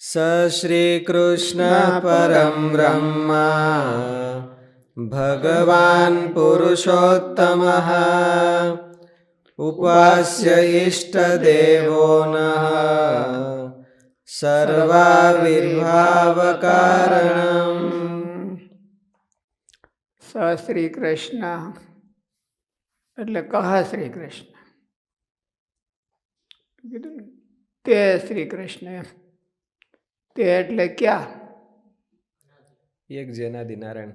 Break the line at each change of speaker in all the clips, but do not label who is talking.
સશ્રીકૃષ્ણ પરમ બ્રહ્મા ભગવાન પુરુષોત્તમ ઉપાસ્ય ઇષ્ટદેવો ન
સર્વાવિર્ભાવકારણ સશ્રી કૃષ્ણ એટલે કહ શ્રી કૃષ્ણ કીધું તે શ્રી કૃષ્ણ તે એટલે ક્યાં?
એક જેનાદી નારાયણ.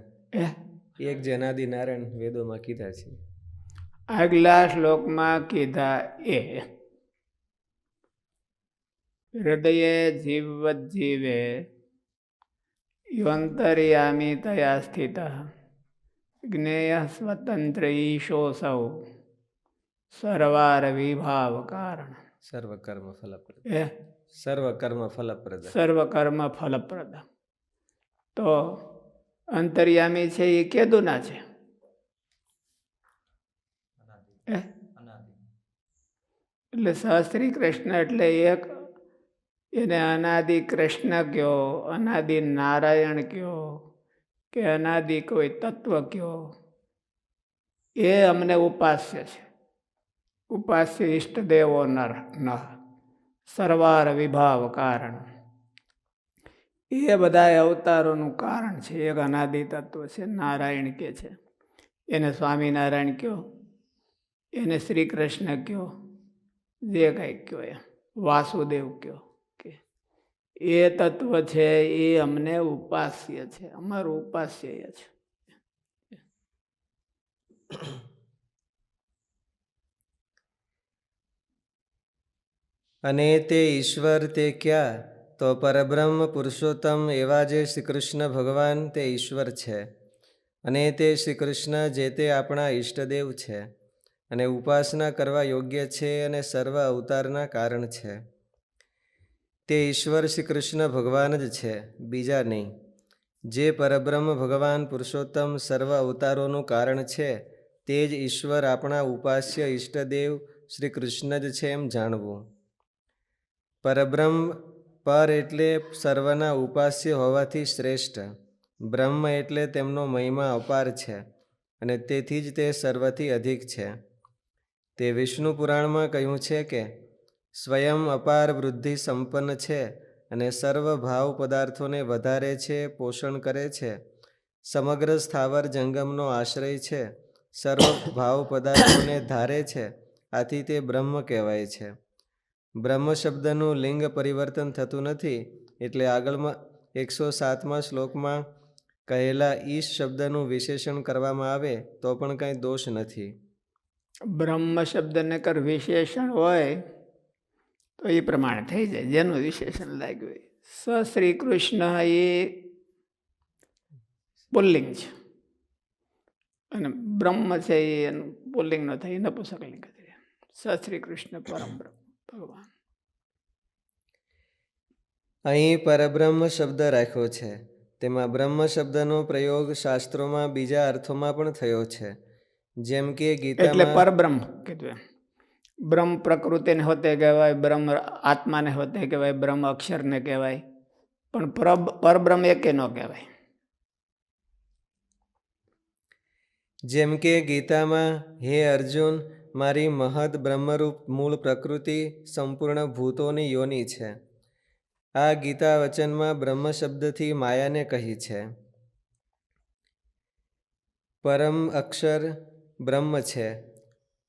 એ
એક જેનાદી નારાયણ વેદોમાં કીધા છે.
આગલા શ્લોકમાં કીધા એ. હૃદયે જીવવત જીવે યોંતર્યામી તયા સ્થિત. જ્ઞેય સ્વતંત્ર ઈશોસૌ સર્વાર વિભાવ કારણ
સર્વકર્મ ફલપ્રદ.
એ
સર્વ કર્મ ફલપ્રદ.
સર્વકર્મ ફલપ્રદ. તો અંતર્યામી છે એ કેદુના છે. એ એટલે શાસ્ત્રી કૃષ્ણ એટલે એક એને અનાદિ કૃષ્ણ કયો અનાદિ નારાયણ કયો કે અનાદિ કોઈ તત્વ કયો? એ અમને ઉપાસ્ય છે. ઉપાસ્ય ઈષ્ટદેવો નર ન સર્વાર વિભાવ કારણ. એ બધા અવતારોનું કારણ છે. એક અનાદિ તત્વ છે. નારાયણ કે છે. એને સ્વામિનારાયણ કયો? એને શ્રી કૃષ્ણ કયો? જે કંઈક કયો એમ. વાસુદેવ કયો? કે એ તત્વ છે, એ અમને ઉપાસ્ય છે. અમારું ઉપાસ્ય એ છે.
અને તે ઈશ્વર તે ક્યાં? તો પરબ્રહ્મ પુરુષોત્તમ એવા જે શ્રી કૃષ્ણ ભગવાન તે ઈશ્વર છે. અને તે શ્રી કૃષ્ણ જે તે આપણા ઈષ્ટદેવ છે. અને ઉપાસના કરવા યોગ્ય છે અને સર્વ અવતારના કારણ છે. તે ઈશ્વર શ્રી કૃષ્ણ ભગવાન જ છે, બીજા નહીં. જે પરબ્રહ્મ ભગવાન પુરુષોત્તમ સર્વ અવતારોનું કારણ છે, તે જ ઈશ્વર આપણા ઉપાસ્ય ઈષ્ટદેવ શ્રી કૃષ્ણ જ છે એમ જાણવું. પરબ્રહ્મ પર એટલે સર્વના ઉપાસ્ય હોવાથી શ્રેષ્ઠ. બ્રહ્મ એટલે તેમનો મહિમા અપાર છે અને તેથી જ તે સર્વથી અધિક છે. તે વિષ્ણુ પુરાણમાં કહ્યું છે કે, સ્વયં અપાર વૃદ્ધિ સંપન્ન છે અને સર્વ ભાવ પદાર્થોને વધારે છે, પોષણ કરે છે. સમગ્ર સ્થાવર જંગમનો આશ્રય છે. સર્વ ભાવ પદાર્થોને ધારે છે. આથી તે બ્રહ્મ કહેવાય છે. બ્રહ્મ શબ્દનું લિંગ પરિવર્તન થતું નથી એટલે આગળમાં એકસો સાતમા શ્લોકમાં કહેલા ઈશ શબ્દનું વિશેષણ કરવામાં આવે તો પણ કંઈ દોષ નથી.
બ્રહ્મ શબ્દને કર વિશેષણ હોય તો એ પ્રમાણે થઈ જાય, જેનું વિશેષણ લાગ્યું સ શ્રી કૃષ્ણ એ પુલ્લિંગ છે. અને બ્રહ્મ છે એ પુલ્લિંગ ન થાય નપુસકલિંગ થાય સ શ્રી કૃષ્ણ પરમ બ્રહ્મ. ભગવાન.
અહીં પરબ્રહ્મ શબ્દ રાખ્યો છે. તેમાં બ્રહ્મ શબ્દનો પ્રયોગ શાસ્ત્રોમાં બીજા અર્થોમાં પણ થયો છે. જેમ કે
એટલે પરબ્રહ્મ કીધું બ્રહ્મ પ્રકૃતિને હોતે કહેવાય બ્રહ્મ આત્માને હોતે કહેવાય બ્રહ્મ અક્ષરને કહેવાય. પણ પર પરબ્રહ્મ એકે ન કહેવાય.
જેમ કે ગીતામાં હે અર્જુન મારી મહદ બ્રહ્મરૂપ મૂળ પ્રકૃતિ સંપૂર્ણ ભૂતોની યોની છે. આ ગીતા વચનમાં બ્રહ્મ શબ્દથી માયાને કહી છે. પરમ અક્ષર બ્રહ્મ છે.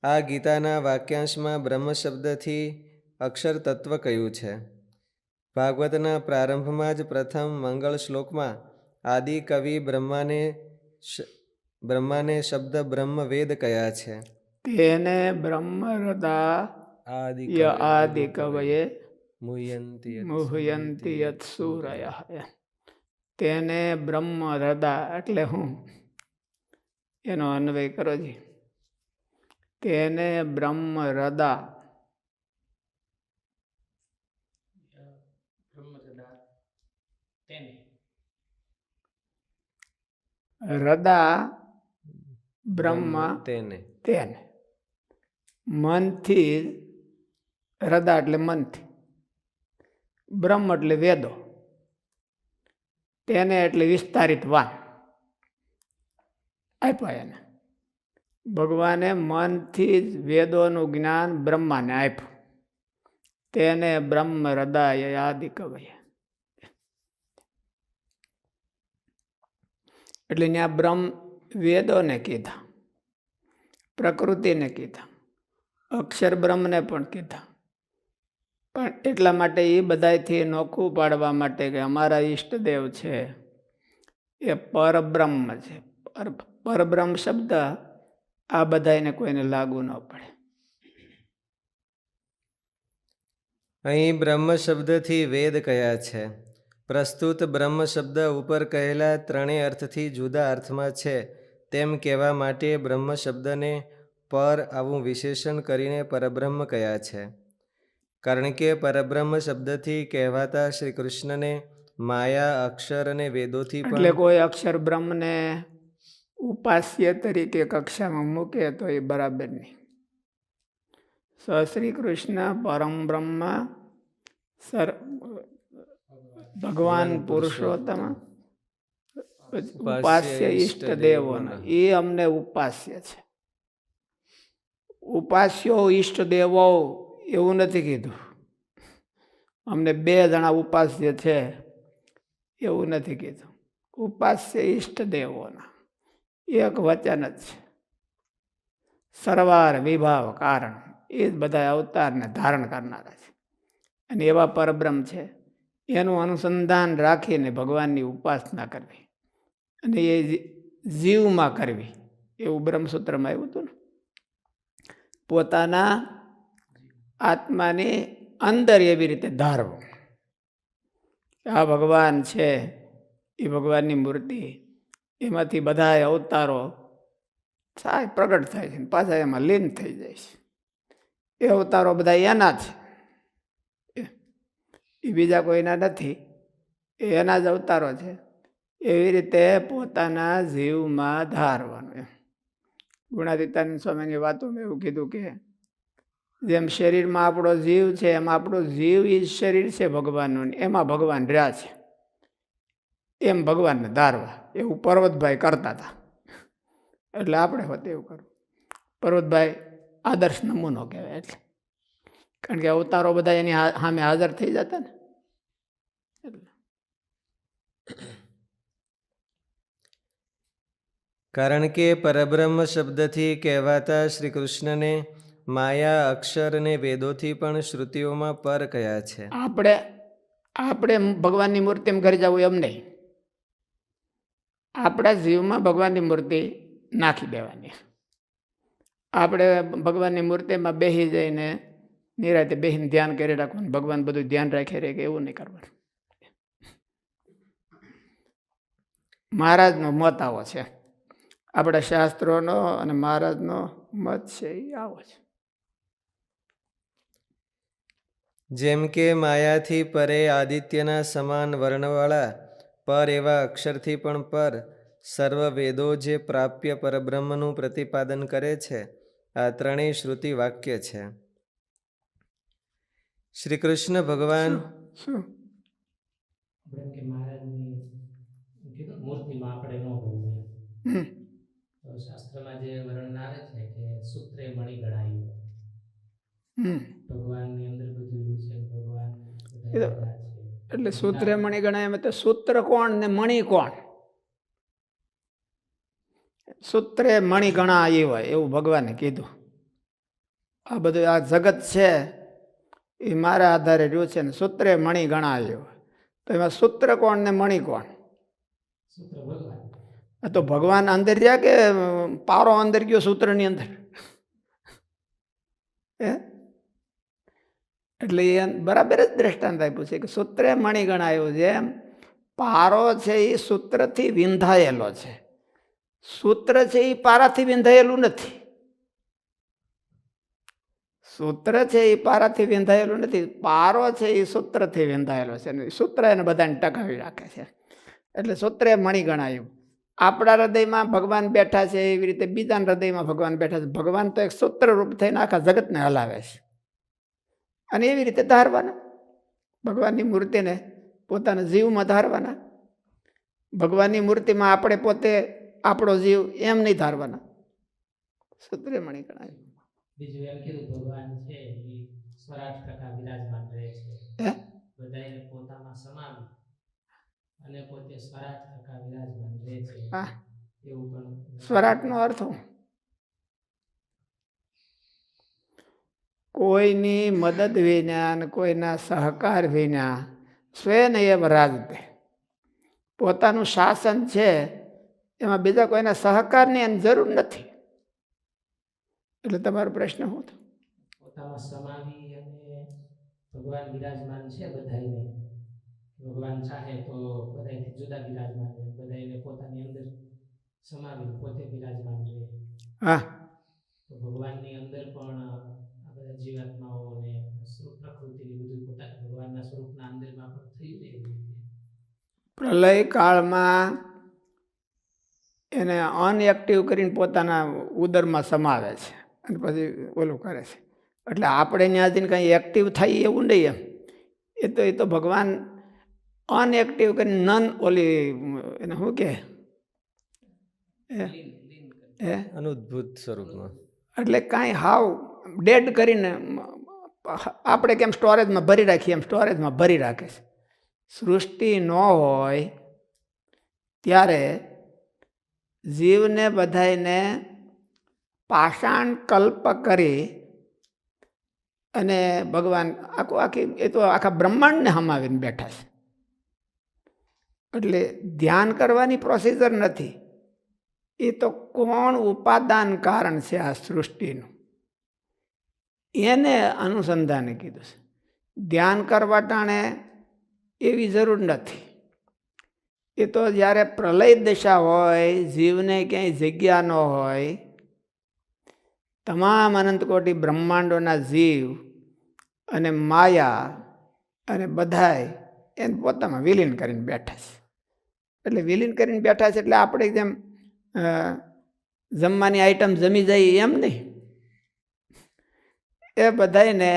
આ ગીતાના વાક્યાંશમાં બ્રહ્મ શબ્દથી અક્ષર તત્વ કહ્યું છે. ભાગવતના પ્રારંભમાં જ પ્રથમ મંગળ શ્લોકમાં આદિ કવિ બ્રહ્માને બ્રહ્માને શબ્દ બ્રહ્મ વેદ કયા છે.
તેને બ્રહ્મ હૃદા
આદિ
ય આદિ કવયે
મુહ્યંતી યત્
મુહયંતી યત તેને બ્રહ્મ હૃદા એટલે હું એનો અન્વય કરો જી તેને બ્રહ્મ રદા બ્રહ્મ
તેને
તેને મનથી હૃદા એટલે મનથી. બ્રહ્મ એટલે વેદો. તેને એટલે વિસ્તારિત વાન. આપ્યા એને. ભગવાને મનથી જ વેદોનું જ્ઞાન બ્રહ્માને આપ્યું. તેને બ્રહ્મ હૃદય આદિ કવય એટલે ત્યાં બ્રહ્મ વેદોને કીધા. પ્રકૃતિને કીધા. અક્ષર બ્રહ્મને પણ કીધા. પણ એટલા માટે એ બધાથી નોખું પાડવા માટે કે અમારા ઈષ્ટદેવ છે, એ પરબ્રહ્મ છે. પર- પરબ્રહ્મ શબ્દ આ બધાને કોઈને લાગુ ન પડે.
અહીં બ્રહ્મ શબ્દથી વેદ કયા છે? પ્રસ્તુત બ્રહ્મ શબ્દ ઉપર કહેલા ત્રણેય અર્થથી જુદા અર્થમાં છે. તેમ કહેવા માટે બ્રહ્મ શબ્દને પર આવું વિશેષણ કરીને પરબ્રહ્મ કયા છે? કારણ કે પરબ્રહ્મ શબ્દથી કહેવાતા શ્રી કૃષ્ણને માયા અક્ષર અને વેદોથી
એટલે કોઈ અક્ષર બ્રહ્મને ઉપાસ્ય તરીકે કક્ષામાં મૂકે તો એ બરાબર નહીં. શ્રી કૃષ્ણ પરમ બ્રહ્મ સર ભગવાન પુરુષોત્તમ ઉપાસ્ય ઈષ્ટ દેવોના એ અમને ઉપાસ્ય છે. ઉપાસ્યો ઈષ્ટ દેવો એવું નથી કીધું. અમને બે જણા ઉપાસ્ય છે, એવું નથી કીધું. ઉપાસ્ય ઈષ્ટ દેવોના. એક વચન જ છે. સરવાર વિભાવ કારણ, એ જ બધા અવતારને ધારણ કરનારા છે. અને એવા પરબ્રહ્મ છે, એનું અનુસંધાન રાખીને ભગવાનની ઉપાસના કરવી. અને એ જીવમાં કરવી. એવું બ્રહ્મસૂત્રમાં આવ્યું હતું ને? પોતાના આત્માની અંદર એવી રીતે ધારવો. આ ભગવાન છે, એ ભગવાનની મૂર્તિ. એમાંથી બધા અવતારો થાય પ્રગટ થાય છે પાછા એમાં લીન થઈ જાય છે. એ અવતારો બધા એના છે. એ- બીજા કોઈના નથી. એ એના જ અવતારો છે. એવી રીતે પોતાના જીવમાં ધારવાનું એમ. ગુણાતીતાનંદ સ્વામીની વાતોમાં એવું કીધું કે જેમ શરીરમાં આપણો જીવ છે, એમ આપણો જીવ એ શરીર છે ભગવાનનું. એમાં ભગવાન રહ્યા છે. એમ ભગવાનને ધારવા. એવું પર્વતભાઈ કરતા હતા. એટલે આપણે હોત એવું કરવું. પર્વતભાઈ આદર્શ નમૂનો કહેવાય એટલે. કારણ કે અવતારો બધા એની સામે હાજર થઈ જતા ને. એટલે.
કારણ કે પરબ્રહ્મ શબ્દથી કહેવાતા શ્રી કૃષ્ણને માયા અક્ષર અને વેદોથી પણ શ્રુતિઓમાં પર કયા છે?
આપણે આપણે ભગવાનની મૂર્તિ ઘરે જવું એમ નહીં. આપણા જીવમાં ભગવાનની મૂર્તિ નાખી દેવાની. આપણે ભગવાનની મૂર્તિમાં બેસી જઈને નિરાતે બેસીને ધ્યાન કરી રાખવાનું, ભગવાન બધું ધ્યાન રાખી રહે કે એવું નહીં કરવાનું. મહારાજનો મત આવો છે. આપણા શાસ્ત્રોનો અને મહારાજનો મત છે એ આવો છે
જેમ કે માયાથી પરે આદિત્યના સમાન વર્ણવાળા પર એવા અક્ષરથી પણ પર સર્વ વેદો જે પ્રાપ્ય પરબ્રહ્મનું પ્રતિપાદન કરે છે આ ત્રણેય શ્રુતિ વાક્ય છે. શ્રી કૃષ્ણ ભગવાન
મૂર્તિમાં આપણે ન શાસ્ત્રમાં જે વર્ણન આવે છે કે સૂત્રે મણી ગણાયું.
હમ.
ભગવાનની અંદર બધું છે ભગવાન
એટલે સૂત્રે મણી ગણાય એમ તો સૂત્ર કોણ ને મણી કોણ? સૂત્રે મણી ગણા એ હોય એવું ભગવાને કીધું. આ બધું આ જગત છે એ મારા આધારે રહ્યું છે ને સૂત્રે મણી ગણા એ હોય. તો એમાં સૂત્ર કોણ ને મણી કોણ?
સૂત્ર ભગવાન.
આ તો ભગવાન અંદર રહ્યા કે પારો અંદર ગયો સૂત્રની અંદર? હે? એટલે એ બરાબર જ દ્રષ્ટાંત આપ્યું છે કે સૂત્રે મણી ગણાયું છે પારો છે એ સૂત્રથી વિંધાયેલો છે. સૂત્ર છે એ પારાથી વિંધાયેલું નથી. સૂત્ર છે એ પારાથી વિંધાયેલું નથી. પારો છે એ સૂત્રથી વિંધાયેલો છે. સૂત્ર એને બધાને ટકાવી રાખે છે. એટલે સૂત્રે મણી ગણાયું. આપણા હૃદયમાં ભગવાન બેઠા છે એવી રીતે બીજાના હૃદયમાં ભગવાન બેઠા છે. ભગવાન તો એક સૂત્ર રૂપ થઈને આખા જગતને હલાવે છે. અને એવી રીતે ધારવાના. ભગવાનની મૂર્તિને પોતાના જીવમાં ધારવાના. ભગવાનની મૂર્તિમાં આપણે પોતે આપણો જીવ એમ નહીં ધારવાના. સૂત્રે મણી ગણાય.
બીજું એમ કીધું ભગવાન છે એ સ્વરાજ ટકા વિરાજમાન રહે છે? બધાને પોતામાં સમાવી અને પોતે સ્વરાટ ટકા વિરાજમાન રહે છે.
હા.
એવું પણ
સ્વરાટનો અર્થ કોઈની મદદ વિના અને કોઈના સહકાર વિના સ્વયં એમ રાજતે. પોતાનું શાસન છે એમાં બીજા કોઈના સહકારની એની જરૂર નથી. એટલે તમારો પ્રશ્ન શું થયો?
પોતામાં સમાવી અને ભગવાન વિરાજમાન છે બધાને ભગવાન ચાહે તો બધાથી જુદા બિરાજમાન રહે બધાને પોતાની અંદર સમાવી પોતે બિરાજમાન રહે.
હા.
તો ભગવાનની અંદર પણ આ બધા જીવાત્માઓ અને પ્રકૃતિની બધું પોતાના ભગવાનના સ્વરૂપના અંદરમાં પણ થઈ ને
પ્રલય કાળમાં એને અનએક્ટિવ કરીને પોતાના ઉદરમાં સમાવે છે અને પછી ઓલું કરે છે. એટલે આપણે ત્યાંથી કંઈ એક્ટિવ થાય એવું નહીં એમ. એ તો એ તો ભગવાન અનએક્ટિવ કરીને નન ઓલી એને શું કહે એ
અનુદ્ભુત સ્વરૂપમાં.
એટલે કાંઈ હાવ ડેડ કરીને આપણે કેમ સ્ટોરેજમાં ભરી રાખીએ એમ સ્ટોરેજમાં ભરી રાખે છે. સૃષ્ટિ ન હોય ત્યારે જીવને બધાયને પાષાણ કલ્પ કરી અને ભગવાન આખું આખી એ તો આખા બ્રહ્માંડને હમાવીને બેઠા છે. એટલે ધ્યાન કરવાની પ્રોસીજર નથી. એ તો કોણ ઉપાદાન કારણ છે આ સૃષ્ટિનું? એને અનુસંધાને કીધું છે. ધ્યાન કરવા ટાણે એવી જરૂર નથી. એ તો જ્યારે પ્રલય દશા હોય, જીવને ક્યાંય જગ્યા ન હોય, તમામ અનંતકોટી બ્રહ્માંડોના જીવ અને માયા અને બધાય એને પોતામાં વિલીન કરીને બેઠા છે. એટલે વિલીન કરીને બેઠા છે એટલે આપણે જેમ જમવાની આઈટમ જમી જાય એમ નહીં. એ બધાયને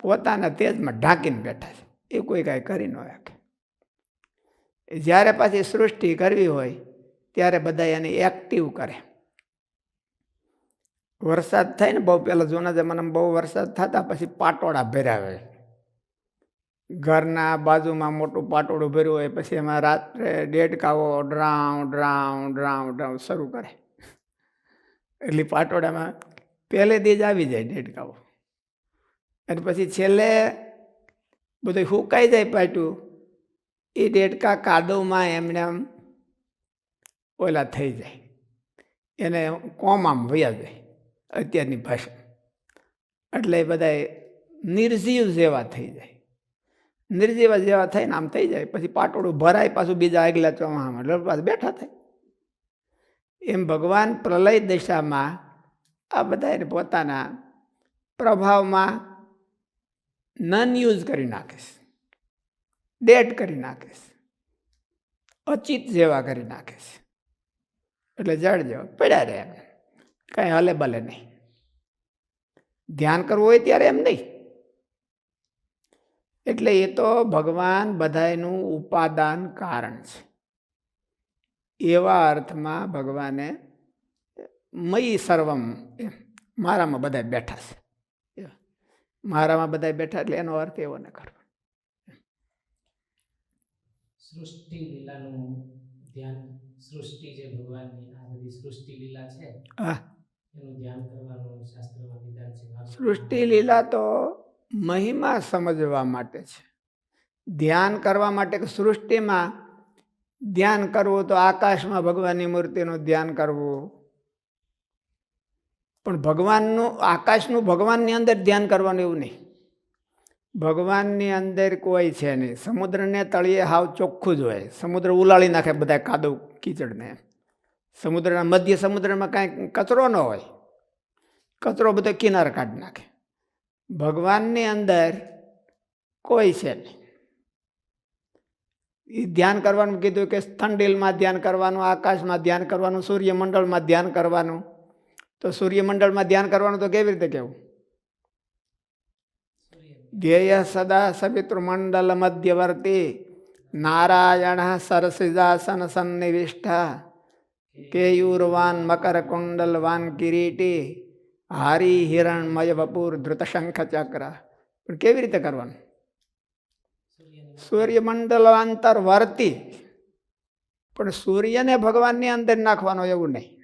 પોતાના તેજમાં ઢાંકીને બેઠા છે. એ કોઈ કાંઈ કરી ન શકે. જ્યારે પાછી સૃષ્ટિ કરવી હોય, ત્યારે બધા એને એક્ટિવ કરે. વરસાદ થાય ને બહુ પહેલાં જૂના જમાનામાં બહુ વરસાદ થતા, પછી પાટોળા ભરાવે. ઘરના બાજુમાં મોટું પાટોળું ભર્યું હોય, પછી એમાં રાત્રે દેડકાઓ ડ્રાઉ ડ્રાઉ ડ્રાઉ ડ્રાઉ શરૂ કરે. એટલે પાટોળામાં પહેલે દી જ આવી જાય દેડકાઓ. અને પછી છેલ્લે બધું હુકાઈ જાય પાટું, એ દેડકા કાદવમાં એમને આમ ઓલા થઈ જાય. એને કોમ આમ વયા જાય અત્યારની ભાષા. એટલે એ બધા નિર્જીવ જેવા થઈ જાય. નિર્જીવ જેવા થઈને આમ થઈ જાય. પછી પાટોળું ભરાય પાછું બીજા આગલા ચોમામાં એટલે પાછું બેઠા થાય. એમ ભગવાન પ્રલય દિશામાં આ બધાને પોતાના પ્રભાવમાં નન યુઝ કરી નાખીશ ડેટ કરી નાખીશ અચિત જેવા કરી નાખીશ એટલે જડ જેવા પડ્યા રહે એમ. કાંઈ હલે ભલે નહીં. ધ્યાન કરવું હોય ત્યારે એમ નહીં. એટલે એ તો ભગવાન બધાયનું ઉપાદાન કારણ છે. એવા અર્થમાં ભગવાને મયી સર્વમ મારામાં બધા બેઠા છે. મારામાં બધા બેઠા એટલે એનો અર્થ એવો ન કરવો.
સૃષ્ટિ લીલાનું ધ્યાન સૃષ્ટિ જે ભગવાનની આ બધી સૃષ્ટિ લીલા છે એનું ધ્યાન કરવાનું શાસ્ત્રમાં વિધાન છે.
સૃષ્ટિ લીલા તો મહિમા સમજવા માટે છે. ધ્યાન કરવા માટે કે સૃષ્ટિમાં ધ્યાન કરવું તો આકાશમાં ભગવાનની મૂર્તિનું ધ્યાન કરવું. પણ ભગવાનનું, આકાશનું ભગવાનની અંદર ધ્યાન કરવાનું એવું નહીં. ભગવાનની અંદર કોઈ છે નહીં. સમુદ્રને તળિયે હાવ ચોખ્ખું જ હોય. સમુદ્ર ઉલાળી નાખે બધા કાદવ કીચડને સમુદ્રના મધ્ય સમુદ્રમાં કાંઈ કચરો ન હોય. કચરો બધો કિનારે કાઢી નાખે. ભગવાનની અંદર કોઈ છે નહીં. એ ધ્યાન કરવાનું કીધું કે સ્થંડિલમાં ધ્યાન કરવાનું, આકાશમાં ધ્યાન કરવાનું, સૂર્યમંડળમાં ધ્યાન કરવાનું. તો સૂર્યમંડળમાં ધ્યાન કરવાનું તો કેવી રીતે કેવું? ધ્યેય સદા સવિતૃમંડલ મધ્યવર્તી. નારાયણ સરસિદાસન સન્નિવિષ્ઠ. કેયુરવાન મકરકુંડલવાન કિરીટી. હારી હિરણમય વપુર ધૃતશંખ ચક્ર. પણ કેવી રીતે કરવાનું? સૂર્યમંડલાંતર વર્તી. પણ સૂર્યને ભગવાનની અંદર નાખવાનો એવું નહીં.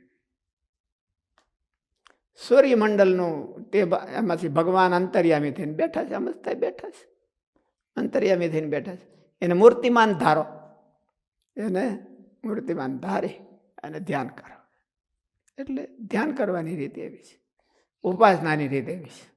સૂર્યમંડળનું તે એમાંથી ભગવાન અંતર્યામી થઈને બેઠા છે સમજતા બેઠા છે. અંતર્યામી થઈને બેઠા છે. એને મૂર્તિમાન ધારો. એને મૂર્તિમાન ધારી અને ધ્યાન કરો. એટલે ધ્યાન કરવાની રીત એવી છે. ઉપાસનાની રીતે છે.